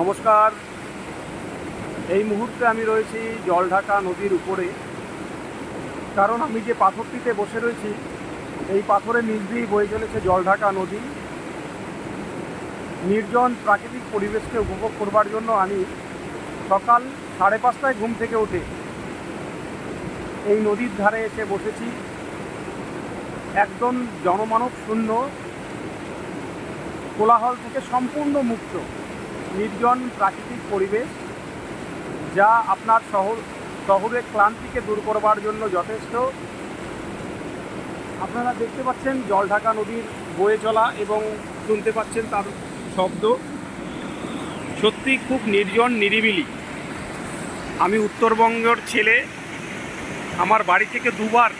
নমস্কার। এই মুহূর্তে আমি রয়েছি জলঢাকা নদীর উপরে। কারণ আমি যে পাথরটিতে বসে রয়েছি, এই পাথরের নিচ দিয়েই বয়ে চলেছে জলঢাকা নদী। নির্জন প্রাকৃতিক পরিবেশকে উপভোগ করবার জন্য আমি সকাল সাড়ে পাঁচটায় ঘুম থেকে উঠে এই নদীর ধারে এসে বসেছি। একদম জনমানব শূন্য, কোলাহল থেকে সম্পূর্ণ মুক্ত। নির্জন প্রাকৃতিক পরিবেশ যা আপনার শহর, শহরের ক্লান্তিকে দূর করবার জন্য যথেষ্ট। আপনারা দেখতে পাচ্ছেন জলঢাকা নদীর বয়ে চলা এবং শুনতে পাচ্ছেন তার শব্দ। সত্যি খুব নির্জন, নিরিবিলি। আমি উত্তরবঙ্গের ছেলে। আমার বাড়ি থেকে দুবার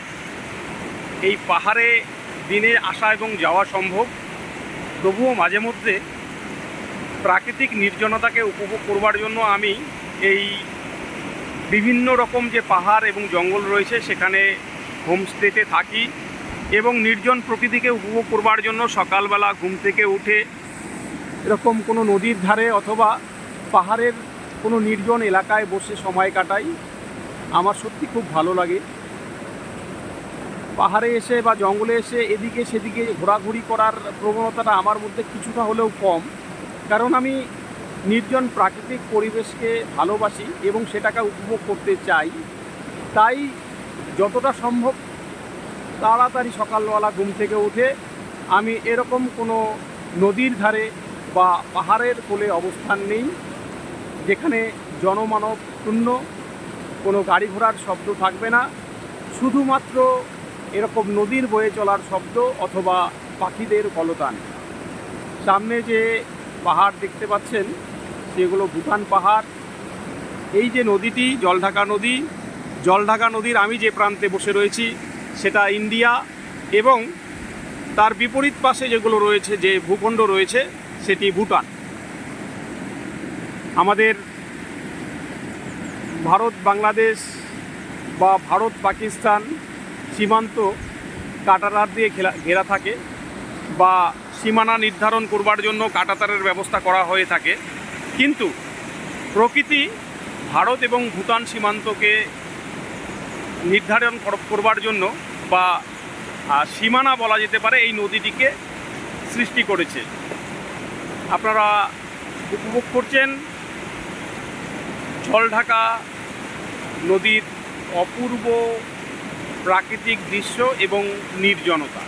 এই পাহাড়ে দিনে আসা এবং যাওয়া সম্ভব। তবুও মাঝে মধ্যে প্রাকৃতিক নির্জনতাকে উপভোগ করবার জন্য আমি এই বিভিন্ন রকম যে পাহাড় এবং জঙ্গল রয়েছে সেখানে হোমস্টেতে থাকি এবং নির্জন প্রকৃতিকে উপভোগ করবার জন্য সকালবেলা ঘুম থেকে উঠে এরকম কোনো নদীর ধারে অথবা পাহাড়ের কোনো নির্জন এলাকায় বসে সময় কাটাই। আমার সত্যি খুব ভালো লাগে। পাহাড়ে এসে বা জঙ্গলে এসে এদিকে সেদিকে ঘোরাঘুরি করার প্রবণতাটা আমার মধ্যে কিছুটা হলেও কম। কারণ আমি নির্জন প্রাকৃতিক পরিবেশকে ভালোবাসি এবং সেটাকে উপভোগ করতে চাই। তাই যতটা সম্ভব তাড়াতাড়ি সকালবেলা ঘুম থেকে উঠে আমি এরকম কোনো নদীর ধারে বা পাহাড়ের কোলে অবস্থান নেই, যেখানে জনমানব শূন্য, কোনো গাড়ি ঘোড়ার শব্দ থাকবে না। শুধুমাত্র এরকম নদীর বয়ে চলার শব্দ অথবা পাখিদের কলতান। সামনে যে পাহাড় দেখতে পাচ্ছেন, সেগুলো ভুটান পাহাড়। এই যে নদীটি, জলঢাকা নদী, জলঢাকা নদীর আমি যে প্রান্তে বসে রয়েছি, সেটা ইন্ডিয়া এবং তার বিপরীত পাশে যেগুলো রয়েছে, যে ভূখণ্ড রয়েছে, সেটি ভুটান। আমাদের ভারত, বাংলাদেশ বা ভারত, পাকিস্তান সীমান্ত কাটাতার দিয়ে ঘেরা থাকে। বা সীমানা নির্ধারণ করবার জন্য কাটাতারের ব্যবস্থা করা হয়ে থাকে। কিন্তু প্রকৃতি ভারত এবং ভুটান সীমান্তকে নির্ধারণ কর- করবার জন্য বা সীমানা বলা যেতে পারে এই নদীটিকে সৃষ্টি করেছে। আপনারা উপভোগ করছেন জলঢাকা নদীর অপূর্ব প্রাকৃতিক দৃশ্য এবং নির্জনতা।